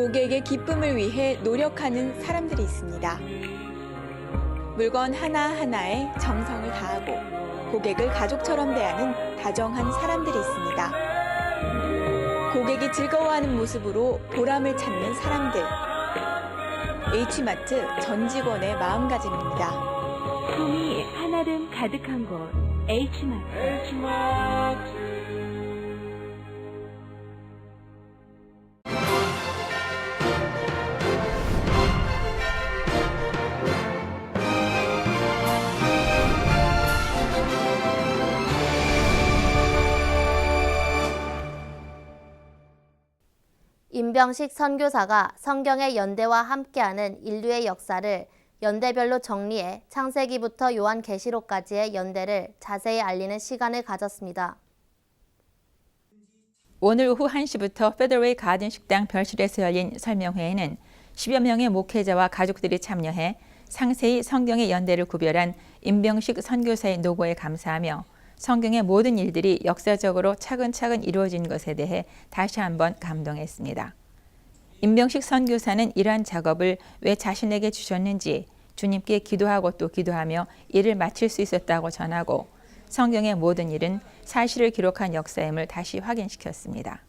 고객의 기쁨을 위해 노력하는 사람들이 있습니다. 물건 하나하나에 정성을 다하고 고객을 가족처럼 대하는 다정한 사람들이 있습니다. 고객이 즐거워하는 모습으로 보람을 찾는 사람들. H마트 전 직원의 마음가짐입니다. 꿈이 하나름 가득한 곳 H마트 임병식 선교사가 성경의 연대와 함께하는 인류의 역사를 연대별로 정리해 창세기부터 요한계시록까지의 연대를 자세히 알리는 시간을 가졌습니다. 오늘 오후 1시부터 페더웨이 가든 식당 별실에서 열린 설명회에는 10여 명의 목회자와 가족들이 참여해 상세히 성경의 연대를 구별한 임병식 선교사의 노고에 감사하며 성경의 모든 일들이 역사적으로 차근차근 이루어진 것에 대해 다시 한번 감동했습니다. 임병식 선교사는 이러한 작업을 왜 자신에게 주셨는지 주님께 기도하고 또 기도하며 일을 마칠 수 있었다고 전하고 성경의 모든 일은 사실을 기록한 역사임을 다시 확인시켰습니다.